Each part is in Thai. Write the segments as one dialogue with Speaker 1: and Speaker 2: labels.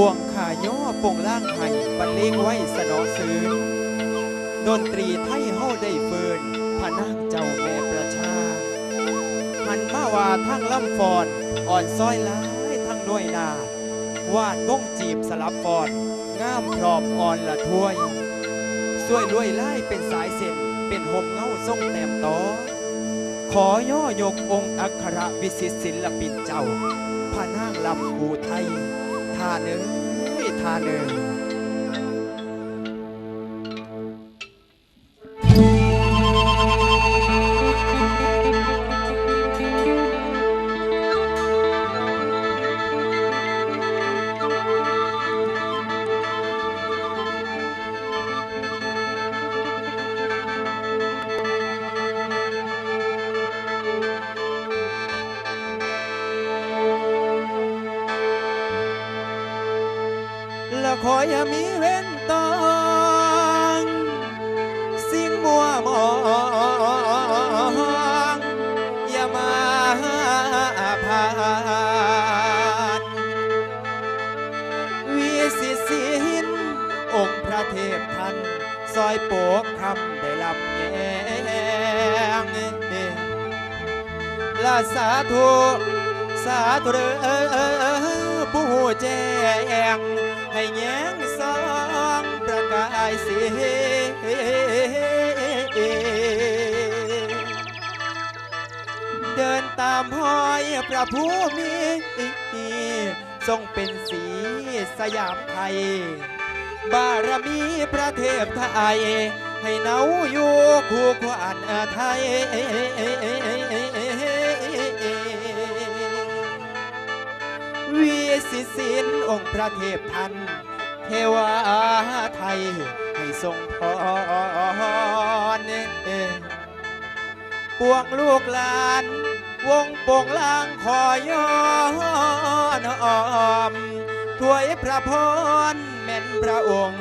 Speaker 1: วงขาย่อปงล่างไห้บรรเลงไว้สนอซื้อดนตรีไทยเฮาได้เฟินพระนางเจ้าแม่ประชาหันมาว่าทั้งลำฟอนอ่อนซ้อยหลายทั้งด้วยนาวาดวงจีบสลับฟอนงามพรอมอ่อนละถ้วยสวยรวยไล่เป็นสายเส้นเป็นหมเงาทรงแต้มต่อขอย่อยกองค์อัครวิสิตศิลปินเจ้าพระนางลำภูไทย ท่าหนึ่งท่าหนึ่ง เทพท่านซอยโปกคำได้ลำแยงละสาธุ สาธุเด้อผู้แจ้ง ให้แย้งสองประกายสีเดินตามห้อยพระผู้มีทรงเป็นสีสยามไทย บารมีพระเทพไทย ให้เนาอยู่คู่ขวานไทยวีสิสินองค์พระเทพท่านเทวาไทย ให้ทรงพรปวงลูกหลาน วงโป่งลางขอย่อนออมถวยพระพร พระองค์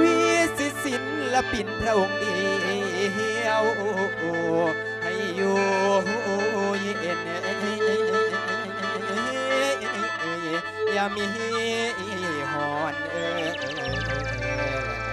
Speaker 1: วิสิศิลปินพระองค์เดียวให้อยู่เย็นอย่ามีหอนเออ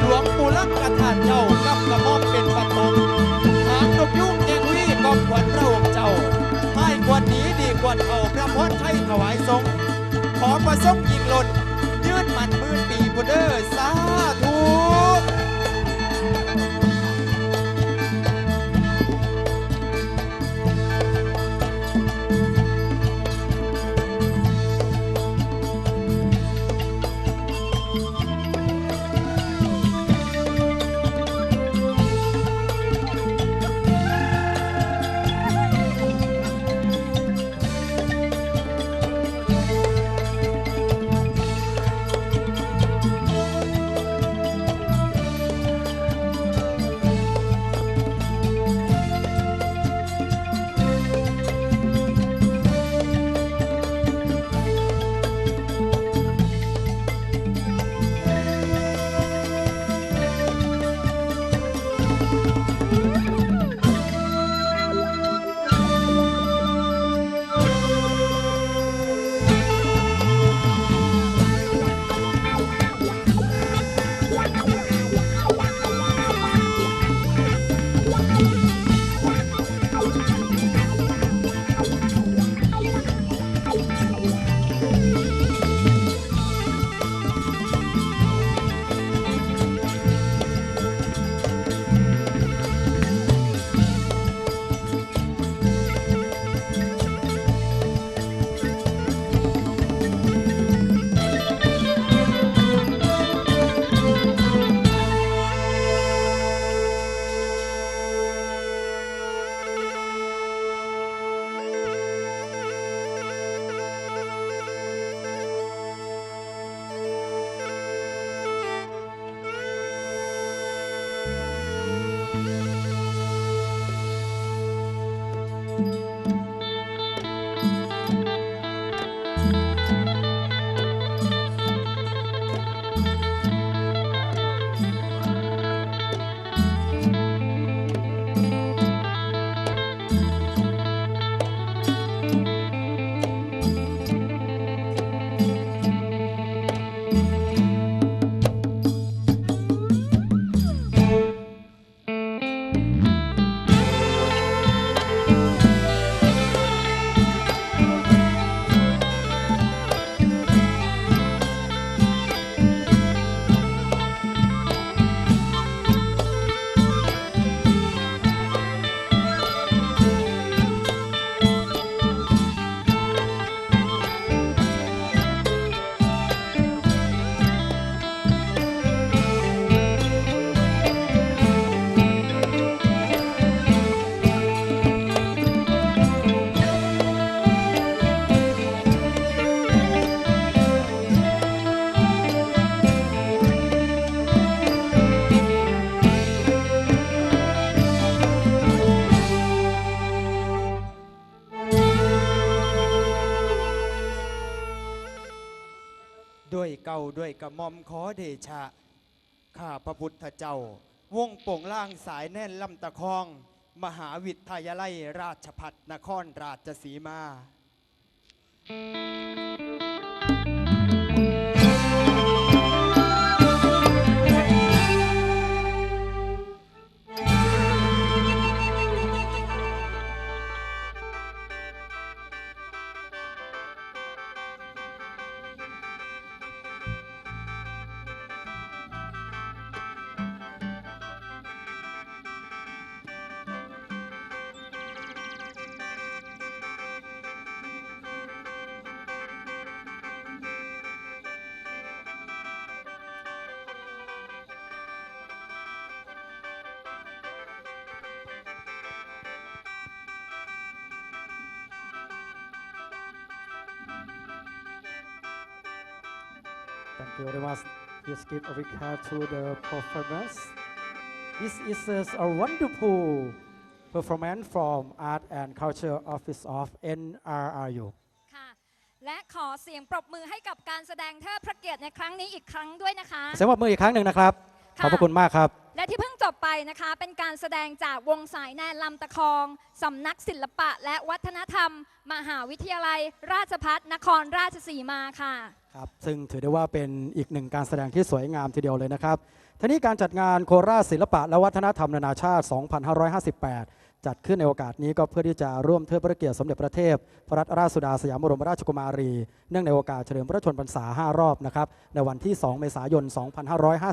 Speaker 1: หลวงปู่ลักกระถานเจ้ากับกระหม่อมเป็นประตงหางนกยุ่งแกงวีกองขวัญพระองค์เจ้าให้กวนนี้ดีกว่าเอาพระพรไทยถวายทรง ขอประสงค์ยิงหล่นยืดมันมื่นปีบุเดอร์สาธุ เดชะ ข้าพระพุทธเจ้า วงโป่งล่างสายแน่นลำตะคอง มหาวิทยาลัยราชพัฒนครราชสีมา
Speaker 2: Thank you very much. Please give a big hand to the performance. This is a wonderful performance from Art and Culture Office of NRRU.
Speaker 3: ค่ะและขอเสียงปรบมือให้กับการแสดงเทิดพระเกียรติในครั้งนี้อีกครั้งด้วยนะคะ
Speaker 2: เสียงปรบมืออีกครั้งหนึ่งนะครับข
Speaker 3: ค่ะ
Speaker 2: อบพระคุณมากครับ
Speaker 3: และที่เพิ่ บไปนะคะเป็นการแสดงจากวงสายแนนลำตะคองสำนักศิลปะและวัฒนธรรม มหาวิทยาลัย ราชพัฒนครราชสีมาค่ะ
Speaker 2: ครับซึ่งถือได้ว่าเป็นอีกหนึ่งการแสดงที่สวยงามทีเดียวเลยนะครับทีนี้การจัดงานโคราชศิลปะและวัฒนธรรมนานาชาติ 2558 จัดขึ้นในโอกาสนี้ก็เพื่อที่จะร่วมเทิดพระเกียรติสมเด็จพระเทพพระรัตนราชสุดาสยามบรมราชกุมารี เนื่องในโอกาสเฉลิมพระชนมพรรษา 5 รอบนะครับในวันที่ 2 เมษายน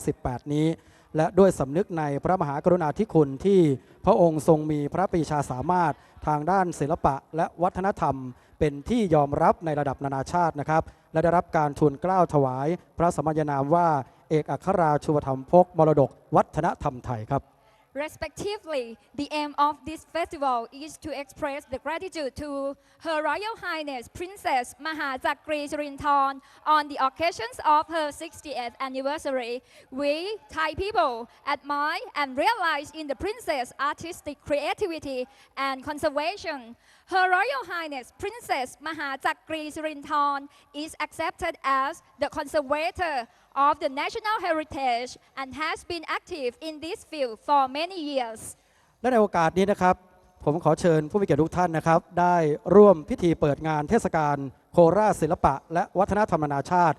Speaker 2: 2558 นี้ และด้วยสำนึกในพระมหากรุณาธิคุณที่พระองค์ทรงมีพระปรีชาสามารถทางด้านศิลปะและวัฒนธรรม เป็นที่ยอมรับในระดับนานาชาตินะครับ และได้รับการทูลเกล้าถวาย พระสมัญนามว่า เอกอัครราชูปธรรมพกมรดก วัฒนธรรมไทยครับ
Speaker 3: Respectively, the aim of this festival is to express the gratitude to Her Royal Highness Princess Mahachakri Sirinthorn on the occasions of her 60th anniversary. We, Thai people, admire and realize in the princess artistic creativity and conservation. Her Royal Highness Princess Mahachakri Sirinthorn is accepted as the conservator of the national heritage and has been active in this field for many years.
Speaker 2: และในโอกาสนี้นะครับ ผมขอเชิญผู้มีเกียรติทุกท่านนะครับ ได้ร่วมพิธีเปิดงานเทศกาลโคราชศิลปะ และวัฒนธรรมนานาชาติ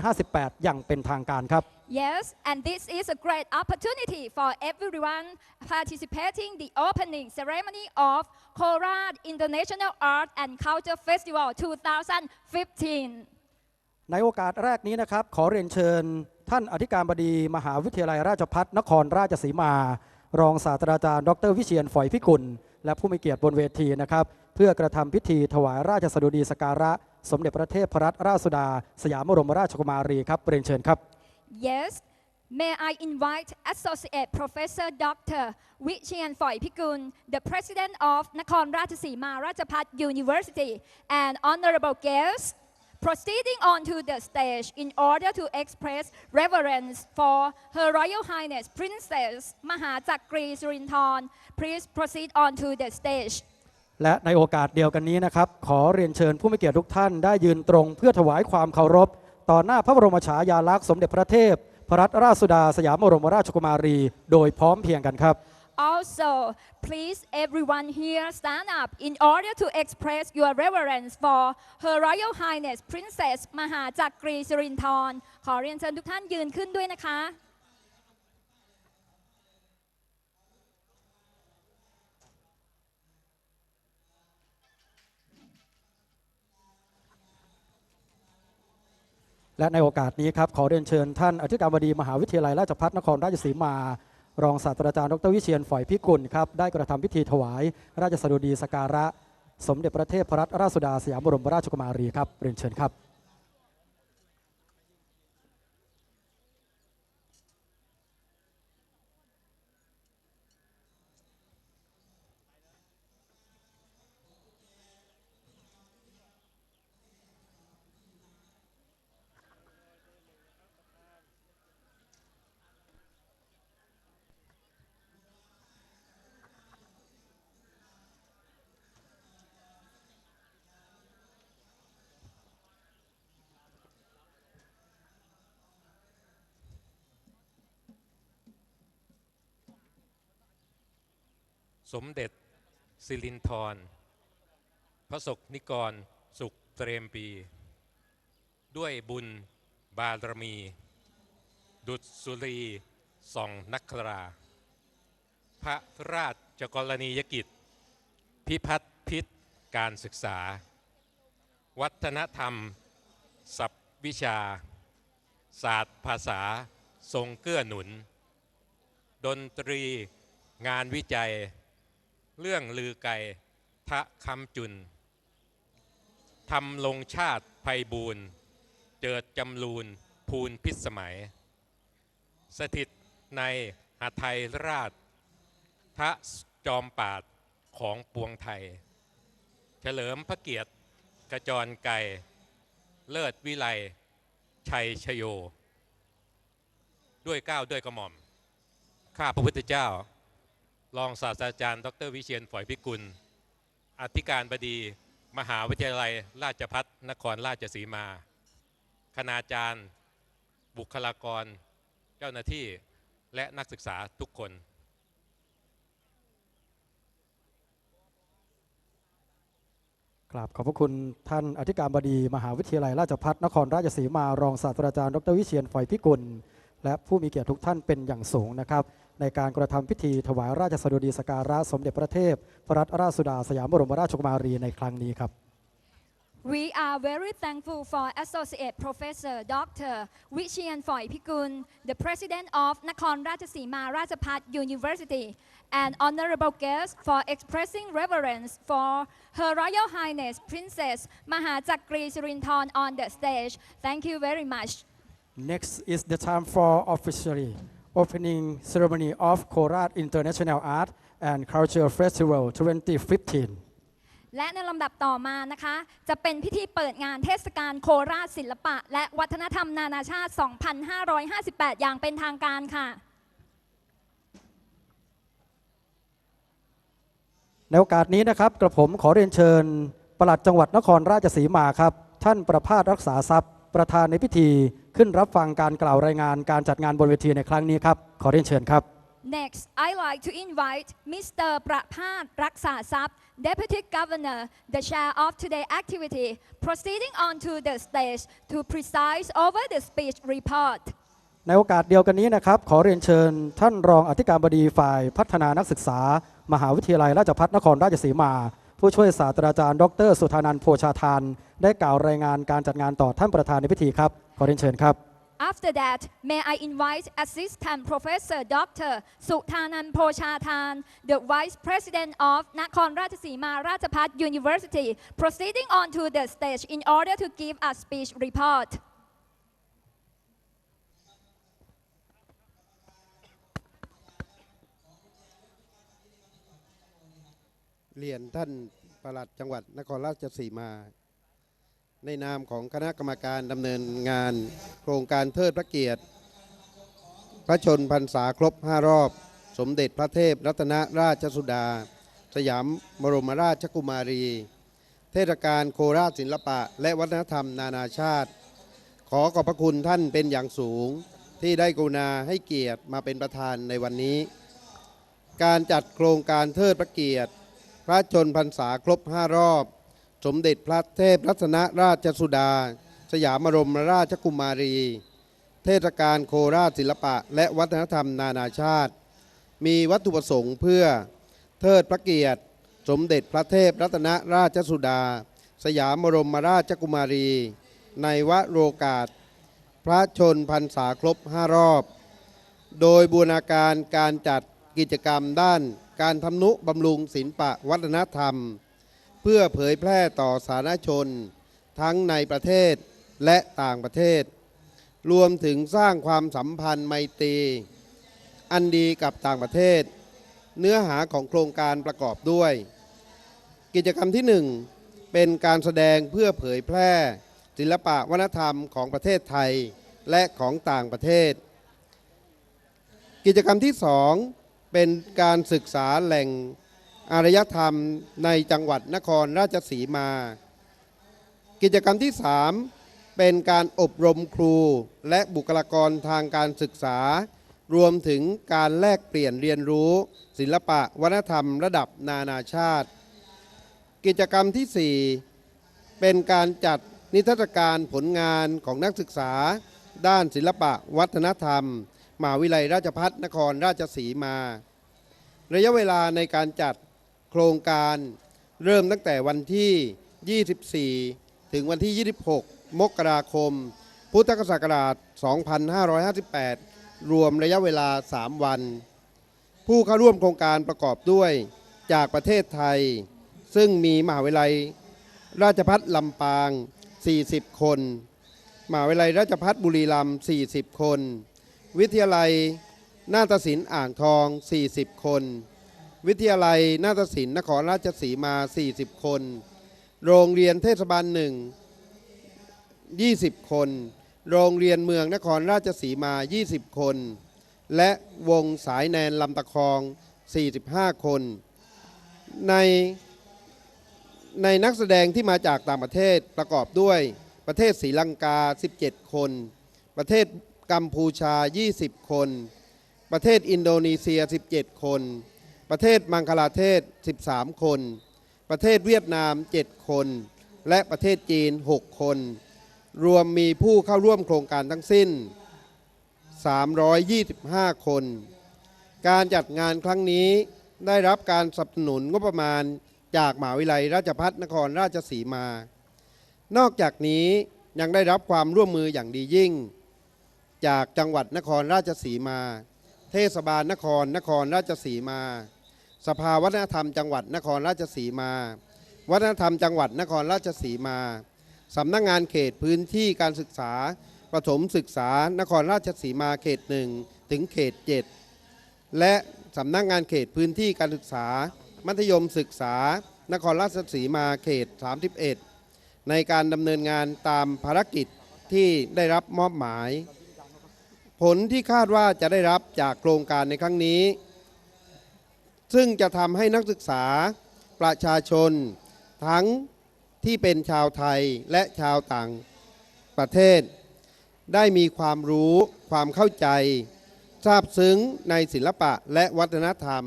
Speaker 2: 2558 อย่างเป็นทางการครับ
Speaker 3: Yes, and this is a great opportunity for everyone participating the opening ceremony of Korat International Art and Culture Festival 2015.
Speaker 2: ในโอกาสแรกนี้นะครับ ขอเรียนเชิญ ท่านอธิการบดี มหาวิทยาลัยราชภัฏนครราชสีมา รองศาสตราจารย์ ดร วิเชียนฝอยพิกุล และผู้มีเกียรติบนเวทีนะครับ เพื่อกระทำพิธีถวายราชสดุดีสการะ สมเด็จพระเทพรัตนราชสุดา สยามบรมราชกุมารีครับเรียนเชิญครับ
Speaker 3: Yes, may I invite Associate Professor Dr. Vichian Foy Pikun, the President of Nakhon Ratchasima Ratchapat University, and honorable guests, proceeding onto the stage in order to express reverence for Her Royal Highness Princess Mahachakri Sirinthorn. Please proceed onto the stage.
Speaker 2: และในโอกาสเดียวกันนี้นะครับ ขอเรียนเชิญผู้มีเกียรติทุกท่านได้ยืนตรงเพื่อถวายความเคารพ ต่อหน้าพระบรมฉายาลักษณ์สมเด็จพระเทพ พระรัตนราชสุดาสยามบรมราชกุมารี โดยพร้อมเพรียงกันครับ
Speaker 3: Also, please everyone here stand up in order to express your reverence for Her Royal Highness Princess Mahachakri Sirinthorn ขอเรียนเชิญทุกท่านยืนขึ้นด้วยนะคะ
Speaker 2: และในโอกาสนี้ครับขอเรียนเชิญท่านอธิการบดีมหาวิทยาลัยราชภัฏนครราชสีมา รองศาสตราจารย์ดรวิเชียนฝอยพิกุลครับได้กระทำพิธีถวาย ราชสดุดีสการะ สมเด็จพระเทพรัตนราชสุดาสยามบรมราชกุมารีครับเรียนเชิญครับ
Speaker 4: สมเด็จสิรินธรพระศกนิกรสุขเตรมปี ด้วยบุญบารมี ดุจสุรีส่องนักรา พระราชกรณียกิจ พิพัฒนพิษการศึกษา วัฒนธรรม ศัพท์วิชา ศาสตร์ภาษา ทรงเกื้อหนุน ดนตรีงานวิจัย เรื่องลือไก่ทะคำจุนทำลงชาติภัยบูรณ์เจิดจำรูนภูนพิสมัย สถิตในหาไทยราชทะจอมปาดของปวงไทย เฉลิมพระเกียรติกระจรไก่เลิศวิไลชัยชโย ด้วยก้าวด้วยกระหม่อม ข้าพระพุทธเจ้า รองศาสตราจารย์ ดร วิเชียนฝอยพิกุล อธิการบดี มหาวิทยาลัย ราชพัฒนครราชสีมา คณาจารย์ บุคลากร เจ้าหน้าที่ และนักศึกษาทุกคน
Speaker 2: กราบขอบพระคุณท่านอธิการบดี มหาวิทยาลัย ราชภัฏนครราชสีมา รองศาสตราจารย์ ดร วิเชียนฝอยพิกุล และผู้มีเกียรติทุกท่านเป็นอย่างสูงนะครับ ในการกระทำพิธีถวายราชสดุดีสการะสมเด็จพระเทพพระรัตนราชสุดาสยามบรมราชกุมารีในครั้งนี้ครับ
Speaker 3: We are very thankful for Associate Professor Dr. Vichian Phoi Pikun, the President of Nakhon Ratchasima Rajabhat University, and honorable guests for expressing reverence for Her Royal Highness Princess Mahachakri Sirinthorn on the stage. Thank you very much.
Speaker 2: Next is the time for officially opening ceremony of Korat International Art and Culture Festival 2015.
Speaker 3: และในลำดับต่อมานะคะ จะเป็นพิธีเปิดงานเทศกาลโคราชศิลปะ และวัฒนธรรมนานาชาติ 2558 อย่างเป็นทางการค่ะ
Speaker 2: ในโอกาสนี้นะครับ กระผมขอเรียนเชิญ ปลัดจังหวัดนครราชสีมาครับ ท่านประภาสรักษาทรัพย์ ประธานในพิธี ขึ้นรับฟังการกล่าวรายงานการจัดงานบนเวทีในครั้งนี้ครับ ขอเรียนเชิญครับ
Speaker 3: Next, I like to invite Mr. Praphat Raksasap, Deputy Governor, the chair of today's activity, proceeding onto the stage to preside over the speech report.
Speaker 2: ในโอกาสเดียวกันนี้นะครับ ขอเรียนเชิญท่านรองอธิการบดีฝ่ายพัฒนานักศึกษา มหาวิทยาลัยราชภัฏนครราชสีมา ผู้ช่วยศาสตราจารย์ ดร สุธานันท์โพชาทาน ได้กล่าวรายงานการจัดงานต่อท่านประธานในพิธีครับ ขอเรียนเชิญครับ
Speaker 3: After that, may I invite Assistant Professor Dr. Suthanan Pochatan, the Vice President of Nakhon Ratchasima Rajabhat University, proceeding onto the stage in order to give a speech report.
Speaker 5: เรียนท่านปลัดจังหวัดนครราชสีมา ในนามของคณะกรรมการดำเนินงาน โครงการเทิดพระเกียรติ พระชนพรรษาครบ 5 รอบ สมเด็จพระเทพรัตนราชสุดา สยามบรมราชกุมารี เทศกาลโคราชศิลปะ และวัฒนธรรมนานาชาติ ขอขอบพระคุณท่านเป็นอย่างสูง ที่ได้กรุณาให้เกียรติมาเป็นประธานในวันนี้ การจัดโครงการเทิดพระเกียรติ พระชนพรรษาครบ 5 รอบ สมเด็จพระเทพรัตนราชสุดา สยามบรมราชกุมารี เทศกาลโคราชศิลปะ และวัฒนธรรมนานาชาติ มีวัตถุประสงค์เพื่อเทิดพระเกียรติ สมเด็จพระเทพรัตนราชสุดา สยามบรมราชกุมารี ในวโรกาส พระชนพรรษาครบ5รอบ โดยบูรณาการการจัดกิจกรรมด้านการทำนุบำรุงศิลปะวัฒนธรรม พื่อเผยแพร่ต่อสาธารณชน ทั้งในประเทศและต่างประเทศ รวมถึงสร้างความสัมพันธ์ไมตรี อันดีกับต่างประเทศ เนื้อหาของโครงการประกอบด้วย กิจกรรมที่หนึ่งเป็นการแสดงเพื่อเผยแพร่ ศิลปะวัฒนธรรมของประเทศไทยและของต่างประเทศ กิจกรรมที่สองเป็นการศึกษาแหล่ง อารยธรรมในจังหวัดนครราชสีมา กิจกรรมที่สามเป็นการอบรมครูและบุคลากรทางการศึกษา รวมถึงการแลกเปลี่ยนเรียนรู้ ศิลปะวัฒนธรรมระดับนานาชาติ กิจกรรมที่สี่เป็นการจัดนิทรรศการผลงานของนักศึกษา ด้านศิลปะวัฒนธรรมมหาวิทยาลัยราชภัฏนครราชสีมา ระยะเวลาในการจัด โครงการเริ่มตั้งแต่วันที่ 24 ถึงวันที่ 26 มกราคม พุทธศักราช 2558 รวมระยะเวลา 3 วัน ผู้เข้าร่วมโครงการประกอบด้วยจากประเทศไทย ซึ่งมีมหาวิทยาลัย ราชภัฏลำปาง 40 คนมหาวิทยาลัยราชภัฏบุรีรัมย์ 40 คน วิทยาลัยนาฏศิลป์อ่างทอง 40 คน วิทยาลัยนาฏศิลป์นครราชสีมา 40 คน โรงเรียนเทศบาลหนึ่ง20 คน โรงเรียนเมืองนครราชสีมา 20 คน และวงสายแนนลำตะคอง 45 คน ในในนักแสดงที่มาจากต่างประเทศประกอบด้วยประเทศศรีลังกา 17 คน ประเทศกัมพูชา 20 คน ประเทศอินโดนีเซีย 17 คน ประเทศมังคลาเทศ 13 คน ประเทศเวียดนาม 7 คน และประเทศจีน 6 คน รวมมีผู้เข้าร่วมโครงการทั้งสิ้น 325 คน การจัดงานครั้งนี้ได้รับการสนับสนุนงบประมาณจากมหาวิทยาลัยราชภัฏนครราชสีมา นอกจากนี้ยังได้รับความร่วมมืออย่างดียิ่ง จากจังหวัดนครราชสีมา เทศบาลนครนครราชสีมา สภาวัฒนธรรมจังหวัดนครราชสีมา วัฒนธรรมจังหวัดนครราชสีมา สำนักงงานเขตพื้นที่การศึกษา ประถมศึกษานครราชสีมาเขตหนึ่งถึงเขต7และสำนักงานเขตพื้นที่การศึกษา มัธยมศึกษานครราชสีมาเขต 31 ในการดำเนินงานตามภารกิจที่ได้รับมอบหมาย ผลที่คาดว่าจะได้รับจากโครงการในครั้งนี้ ซึ่งจะทำให้นักศึกษาประชาชน ทั้งที่เป็นชาวไทยและชาวต่างประเทศ ได้มีความรู้ความเข้าใจ ทราบซึ้งในศิลปะและวัฒนธรรม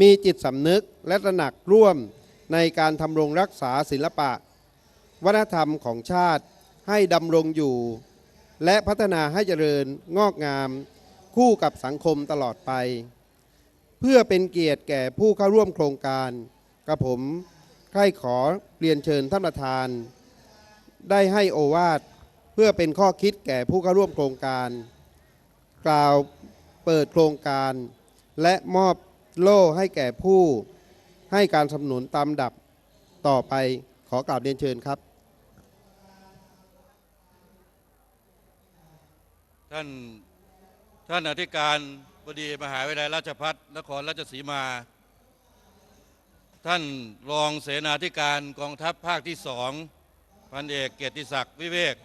Speaker 5: มีจิตสำนึกและตระหนักร่วมในการทำรงรักษาศิลปะ วัฒนธรรมของชาติให้ดำรงอยู่ และพัฒนาให้เจริญงอกงาม คู่กับสังคมตลอดไป เพื่อเป็นเกียรติแก่ผู้เข้าร่วมโครงการกระผมใคร่ขอเรียนเชิญท่านประธาน ได้ให้โอวาทเพื่อเป็นข้อคิดแก่ผู้เข้าร่วมโครงการ กล่าวเปิดโครงการ และมอบโล่ให้แก่ผู้ให้การสนับสนุนตามดับต่อไปขอกราบเรียนเชิญครับ
Speaker 6: ท่านท่านอธิการ บดีมหาวิทยาลัยราชพัฒนครราชสีมา ท่านรองเสนาธิการกองทัพภาคที่สองพันเอกเกียรติศักดิ์วิเวก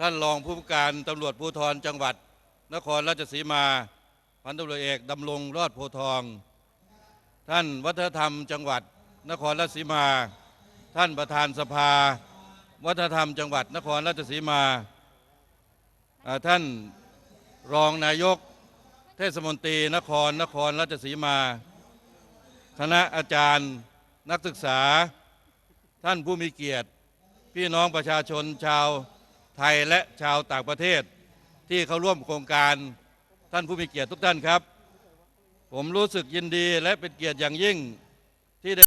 Speaker 6: ท่านรองผู้การตำรวจภูธรจังหวัด นครราชสีมา พันตำรวจเอกดำรงรอดโพธิ์ทอง ท่านวัฒนธรรมจังหวัด นครราชสีมา ท่านประธานสภา วัฒนธรรมจังหวัด นครราชสีมา ท่านรองนายก เทศมนตรีนครนครราชสีมาคณะอาจารย์นักศึกษา ท่านผู้มีเกียรติ พี่น้องประชาชนชาวไทยและชาวต่างประเทศ ที่เข้าร่วมโครงการท่านผู้มีเกียรติทุกท่านครับ ผมรู้สึกยินดีและเป็นเกียรติอย่างยิ่งที่ได้